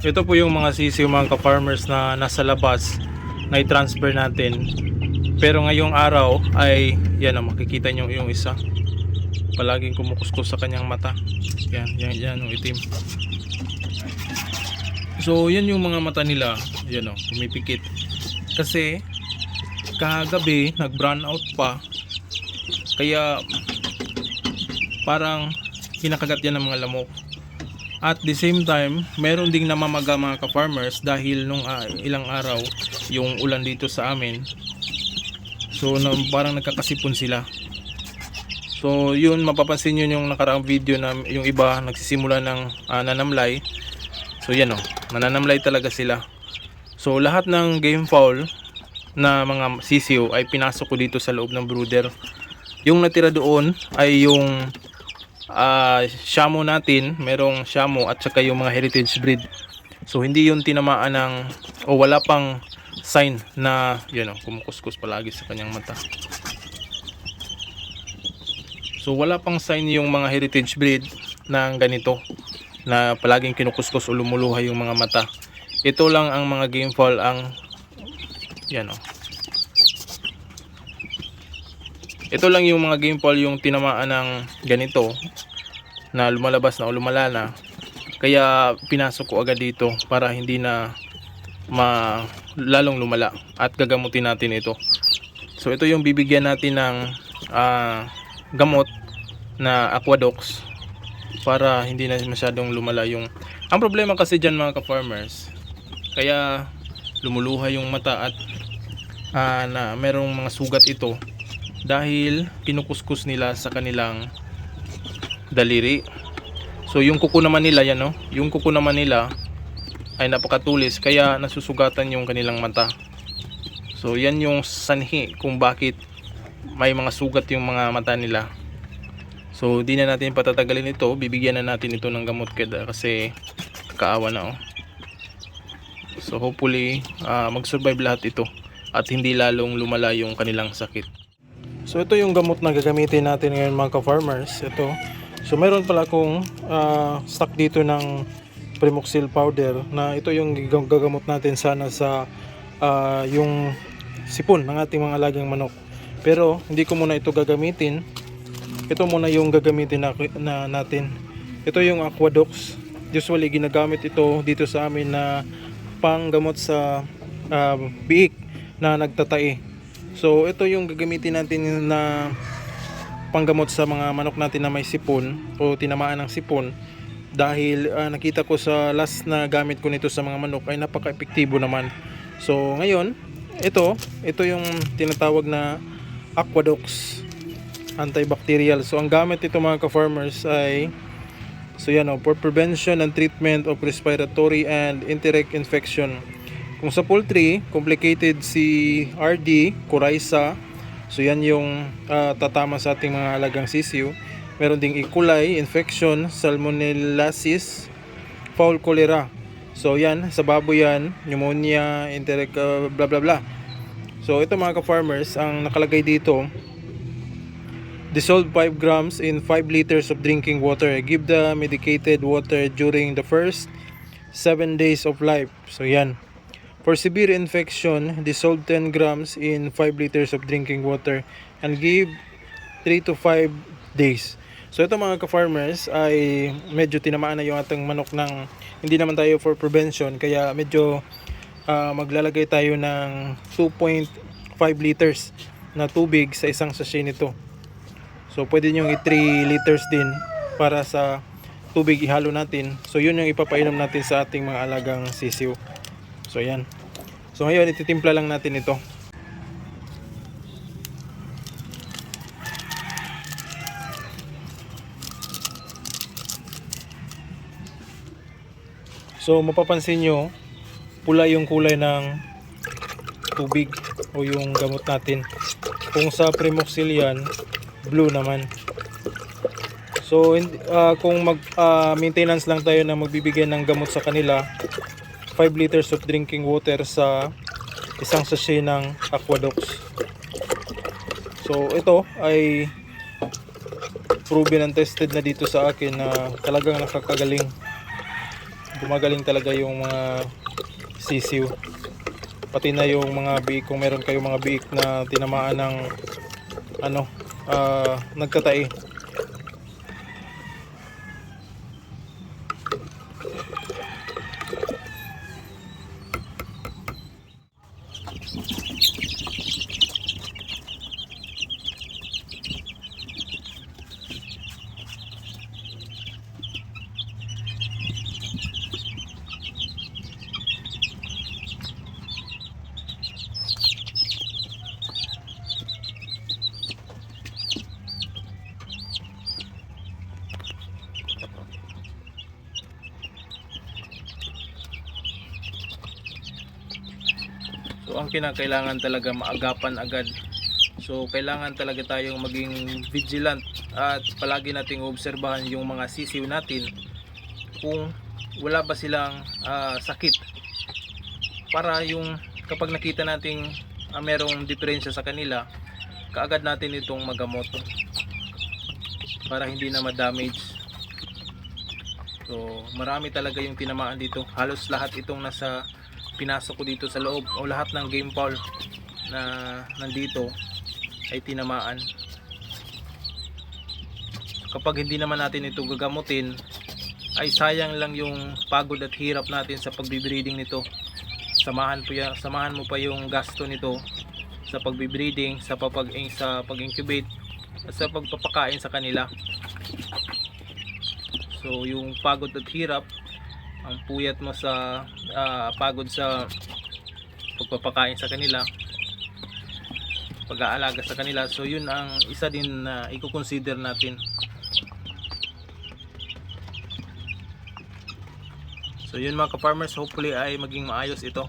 Ito po yung mga sisiw mga ka-farmers na nasa labas na i-transfer natin. Pero ngayong araw ay yan o makikita nyo yung isa. Palaging kumukuskus sa kanyang mata. Yan, yan, yan yung itim. So yan yung mga mata nila. Yan o, pumipikit. Kasi kagabi nag-brown out pa. Kaya parang kinakagat yan ng mga lamok. At the same time, meron ding namamaga mga ka-farmers dahil nung ah, ilang araw yung ulan dito sa amin. So na, parang nagkakasipon sila. So yun mapapansin nyo yung nakaraang video na yung iba nagsisimula ng ah, nanamlay. So yan o, nananamlay talaga sila. So lahat ng game foul na mga sisiw ay pinasok ko dito sa loob ng brooder. Yung natira doon ay yung ah shamo natin, merong shamo at saka yung mga heritage breed. So hindi yun tinamaan ng o wala pang sign na yun o, kumukuskus palagi sa kanyang mata. So wala pang sign yung mga heritage breed ng ganito na palaging kinukuskus o lumuluha yung mga mata. Ito lang ang mga game ang yan o. Ito lang yung mga game yung tinamaan ng ganito na lumalabas na o lumala na. Kaya pinasok ko agad dito para hindi na ma lalong lumala at gagamutin natin ito. So ito yung bibigyan natin ng ah, gamot na Aquadox para hindi na masyadong lumala yung ang problema kasi diyan mga ka-farmers kaya lumuluha yung mata at ah, na merong mga sugat ito dahil kinukuskus nila sa kanilang daliri. So yung kuko naman nila yan no, yung kuko naman nila ay napakatulis kaya nasusugatan yung kanilang mata. So yan yung sanhi kung bakit may mga sugat yung mga mata nila. So di na natin patatagalin ito, bibigyan na natin ito ng gamot kada kasi kaawa na oh. So hopefully ah, mag-survive lahat ito at hindi lalong lumala yung kanilang sakit. So ito yung gamot na gagamitin natin ngayon mga ka-farmers. Ito. So meron pala akong ah, stock dito ng Primoxil powder na ito yung gag- gagamot natin sana sa ah, yung sipon ng ating mga alagang manok. Pero hindi ko muna ito gagamitin. Ito muna yung gagamitin na, na natin. Ito yung Aquadox. Usually ginagamit ito dito sa amin na panggamot sa ah, biik na nagtatae. So ito yung gagamitin natin na panggamot sa mga manok natin na may sipon o tinamaan ng sipon dahil ah, nakita ko sa last na gamit ko nito sa mga manok ay napaka-epektibo naman. So ngayon, ito, ito yung tinatawag na Aquadox antibacterial. So ang gamit nito mga ka-farmers ay so yan o, for prevention and treatment of respiratory and enteric infection. Kung sa poultry, complicated si RD, coryza, so yan yung ah, tatama sa ating mga alagang sisiw. Meron ding E. infection, salmonellosis, foul cholera. So yan, sa baboy yan, pneumonia, enteric, ah, blah blah blah. So ito mga ka-farmers, ang nakalagay dito, Dissolve 5 grams in 5 liters of drinking water. Give the medicated water during the first 7 days of life. So yan. For severe infection, dissolve 10 grams in 5 liters of drinking water and give 3 to 5 days. So ito mga ka-farmers ay medyo tinamaan na yung ating manok ng hindi naman tayo for prevention kaya medyo ah, maglalagay tayo ng 2.5 liters na tubig sa isang sachet nito. So pwede nyo i-3 liters din para sa tubig ihalo natin. So yun yung ipapainom natin sa ating mga alagang sisiw. So yan. So ngayon ititimpla lang natin ito. So mapapansin nyo pula yung kulay ng tubig o yung gamot natin. Kung sa Primoxil yan, blue naman. So ah, kung mag ah, maintenance lang tayo na magbibigay ng gamot sa kanila, 5 liters of drinking water sa isang sachet ng Aquadox. So ito ay proven and tested na dito sa akin na talagang nakakagaling. gumagaling talaga yung mga sisiw. Pati na yung mga biik, kung meron kayong mga biik na tinamaan ng ano, ah, nagtatai. Ang kinakailangan talaga maagapan agad. So kailangan talaga tayong maging vigilant at palagi nating obserbahan yung mga sisiw natin kung wala ba silang ah, sakit. Para yung kapag nakita nating ah, merong diferensya sa kanila, kaagad natin itong magamot para hindi na ma-damage. So marami talaga yung tinamaan dito. Halos lahat itong nasa pinasok ko dito sa loob o lahat ng game ball na nandito ay tinamaan. Kapag hindi naman natin ito gagamutin ay sayang lang yung pagod at hirap natin sa pagbibreeding nito. Samahan po ya, samahan mo pa yung gasto nito sa pagbibreeding sa papag sa pag-incubate at sa pagpapakain sa kanila. So yung pagod at hirap ang puyat mo sa ah, pagod sa pagpapakain sa kanila pag-aalaga sa kanila. So yun ang isa din na i-consider natin. So yun mga ka-farmers hopefully ay maging maayos ito.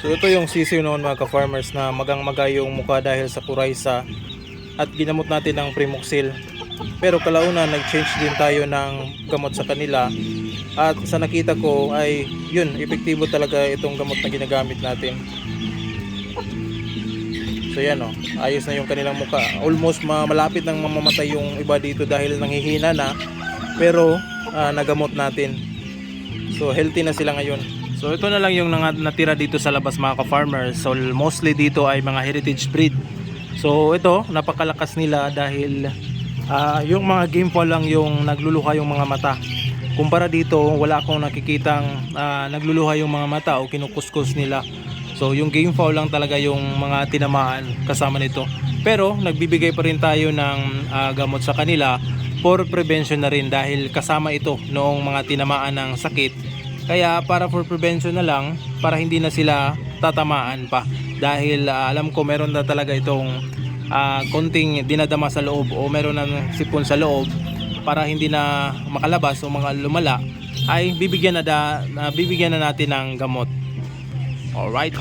So ito yung sisiw noon mga ka-farmers na magang maga yung mukha dahil sa kuraysa at ginamot natin ng Primoxil. Pero kalauna nag-change din tayo ng gamot sa kanila at sa nakita ko ay yun, epektibo talaga itong gamot na ginagamit natin. So yan o, ayos na yung kanilang muka. Almost ma- malapit nang mamamatay yung iba dito dahil nanghihina na. Pero ah, nagamot natin. So healthy na sila ngayon. So ito na lang yung natira dito sa labas mga ka-farmers. So mostly dito ay mga heritage breed. So ito, napakalakas nila dahil ah, yung mga game lang yung nagluluha yung mga mata. Kumpara dito, wala akong nakikitang ah, nagluluha yung mga mata o kinukuskus nila. So yung game foul lang talaga yung mga tinamaan kasama nito. Pero nagbibigay pa rin tayo ng ah, gamot sa kanila for prevention na rin dahil kasama ito noong mga tinamaan ng sakit. Kaya para for prevention na lang, para hindi na sila tatamaan pa. Dahil ah, alam ko meron na talaga itong ah, konting dinadama sa loob o meron ng sipon sa loob para hindi na makalabas o mga lumala ay bibigyan na, da, na bibigyan na natin ng gamot. Alright.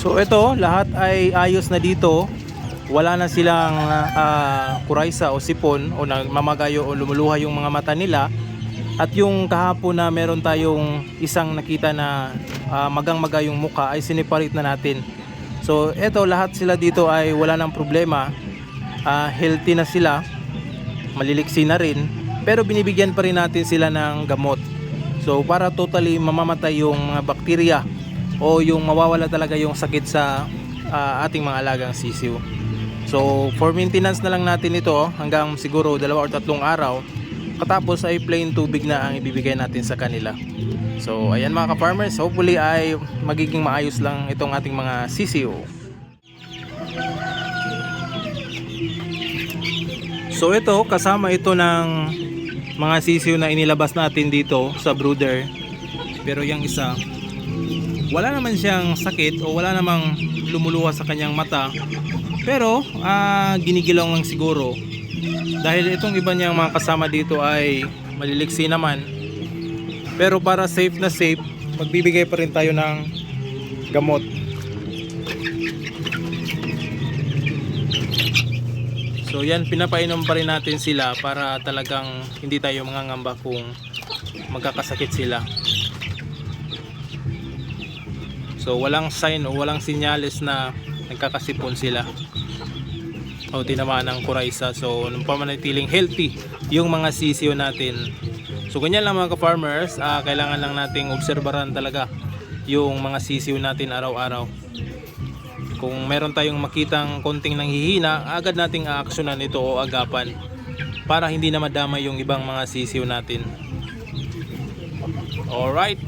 So ito, lahat ay ayos na dito. Wala na silang ah, kuraysa o sipon o nagmamagayo o lumuluha yung mga mata nila. At yung kahapon na meron tayong isang nakita na ah, magang-maga yung muka ay siniparate na natin. So eto lahat sila dito ay wala ng problema. Ah, healthy na sila. Maliliksi na rin. Pero binibigyan pa rin natin sila ng gamot. So para totally mamamatay yung mga bakterya o yung mawawala talaga yung sakit sa ah, ating mga alagang sisiw. So for maintenance na lang natin ito hanggang siguro dalawa or tatlong araw. Katapos ay plain tubig na ang ibibigay natin sa kanila. So ayan mga ka-farmers, hopefully ay magiging maayos lang itong ating mga sisiw. So ito, kasama ito ng mga sisiw na inilabas natin dito sa brooder. Pero yung isa, wala naman siyang sakit o wala namang lumuluha sa kanyang mata. Pero ah, ginigilaw lang siguro. Dahil itong iba niyang mga kasama dito ay maliliksi naman. Pero para safe na safe, magbibigay pa rin tayo ng gamot. So yan, pinapainom pa rin natin sila para talagang hindi tayo mangangamba kung magkakasakit sila. So walang sign o walang sinyales na nagkakasipon sila. o tinamaan ng Coryza. So, nung pamanatiling healthy yung mga sisiyo natin. So, ganyan lang mga ka-farmers. ah, kailangan lang nating obserbaran talaga yung mga sisiyo natin araw-araw. Kung meron tayong makitang konting nanghihina, agad nating aaksyonan ito o agapan para hindi na madama yung ibang mga sisiyo natin. Alright.